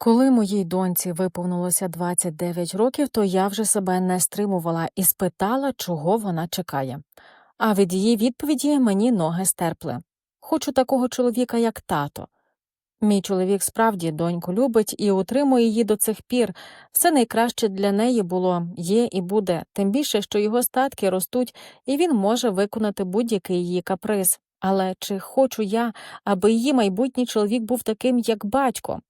Коли моїй доньці виповнилося 29 років, то я вже себе не стримувала і спитала, чого вона чекає. А від її відповіді мені ноги стерпли. Хочу такого чоловіка, як тато. Мій чоловік справді доньку любить і утримує її до цих пір. Все найкраще для неї було, є і буде, тим більше, що його статки ростуть, і він може виконати будь-який її каприз. Але чи хочу я, аби її майбутній чоловік був таким, як батько?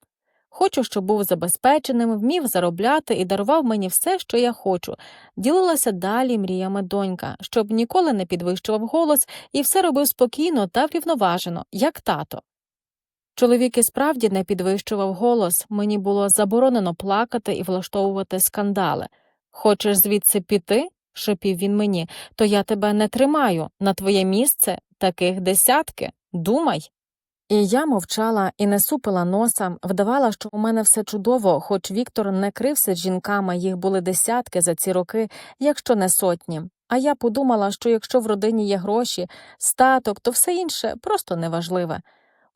Хочу, щоб був забезпеченим, вмів заробляти і дарував мені все, що я хочу. Ділилася далі мріями донька, щоб ніколи не підвищував голос і все робив спокійно та врівноважено, як тато. Чоловік і справді не підвищував голос, мені було заборонено плакати і влаштовувати скандали. Хочеш звідси піти? шепів він мені, то я тебе не тримаю. На твоє місце таких десятки. Думай. І я мовчала і не супила носа, вдавала, що у мене все чудово, хоч Віктор не крився з жінками, їх були десятки за ці роки, якщо не сотні. А я подумала, що якщо в родині є гроші, статок, то все інше просто неважливе.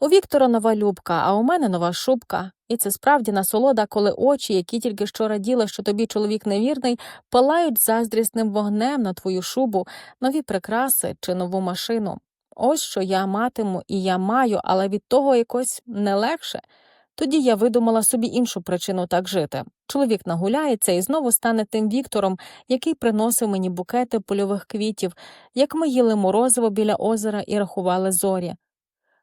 У Віктора нова любка, а у мене нова шубка. І це справді насолода, коли очі, які тільки що раділи, що тобі чоловік невірний, палають заздрісним вогнем на твою шубу, нові прикраси чи нову машину. Ось що я матиму і я маю, але від того якось не легше. Тоді я видумала собі іншу причину так жити. Чоловік нагуляється і знову стане тим Віктором, який приносив мені букети польових квітів, як ми їли морозиво біля озера і рахували зорі.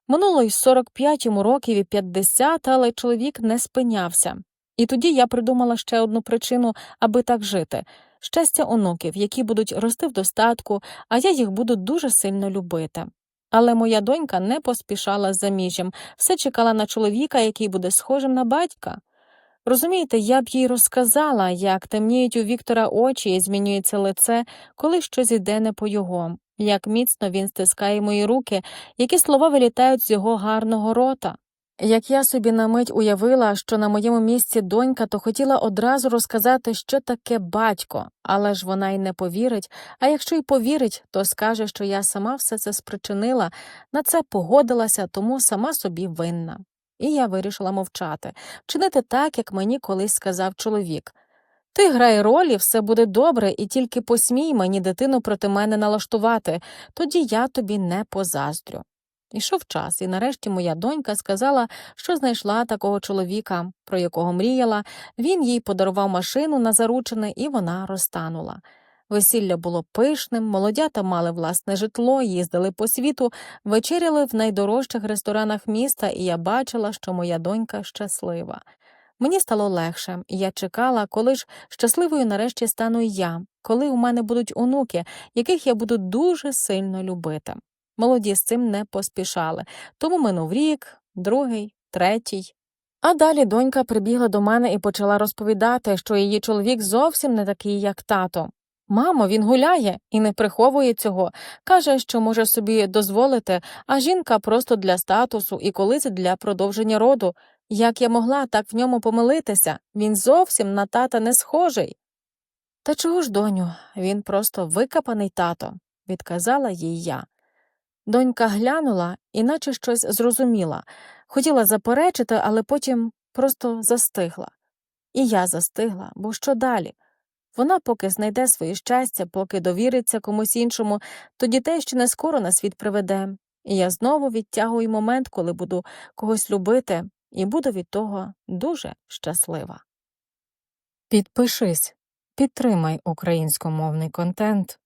Минуло й 45 йому років і 50, але чоловік не спинявся. І тоді я придумала ще одну причину, аби так жити щастя онуків, які будуть рости в достатку, а я їх буду дуже сильно любити. Але моя донька не поспішала з заміжжям, все чекала на чоловіка, який буде схожим на батька. Розумієте, я б їй розказала, як темніють у Віктора очі і змінюється лице, коли щось іде не по його, як міцно він стискає мої руки, які слова вилітають з його гарного рота. Як я собі на мить уявила, що на моєму місці донька, то хотіла одразу розказати, що таке батько, але ж вона й не повірить, а якщо й повірить, то скаже, що я сама все це спричинила, на це погодилася, тому сама собі винна. І я вирішила мовчати, чинити так, як мені колись сказав чоловік. Ти грай ролі, все буде добре, і тільки посмій мені дитину проти мене налаштувати, тоді я тобі не позаздрю. Ішов час, і нарешті моя донька сказала, що знайшла такого чоловіка, про якого мріяла, він їй подарував машину на заручене, і вона розтанула. Весілля було пишним, молодята мали власне житло, їздили по світу, вечеряли в найдорожчих ресторанах міста, і я бачила, що моя донька щаслива. Мені стало легше, і я чекала, коли ж щасливою нарешті стану я, коли у мене будуть онуки, яких я буду дуже сильно любити. Молоді з цим не поспішали, тому минув рік, другий, третій. А далі донька прибігла до мене і почала розповідати, що її чоловік зовсім не такий, як тато. Мамо, він гуляє і не приховує цього, каже, що може собі дозволити, а жінка просто для статусу і колись для продовження роду. Як я могла так в ньому помилитися? Він зовсім на тата не схожий. Та чого ж, доню, він просто викапаний тато, відказала їй я. Донька глянула, іначе щось зрозуміла, хотіла заперечити, але потім просто застигла. І я застигла, бо що далі? Вона поки знайде своє щастя, поки довіриться комусь іншому, то дітей ще не скоро на світ приведе. І я знову відтягую момент, коли буду когось любити, і буду від того дуже щаслива. Підпишись, підтримай українськомовний контент.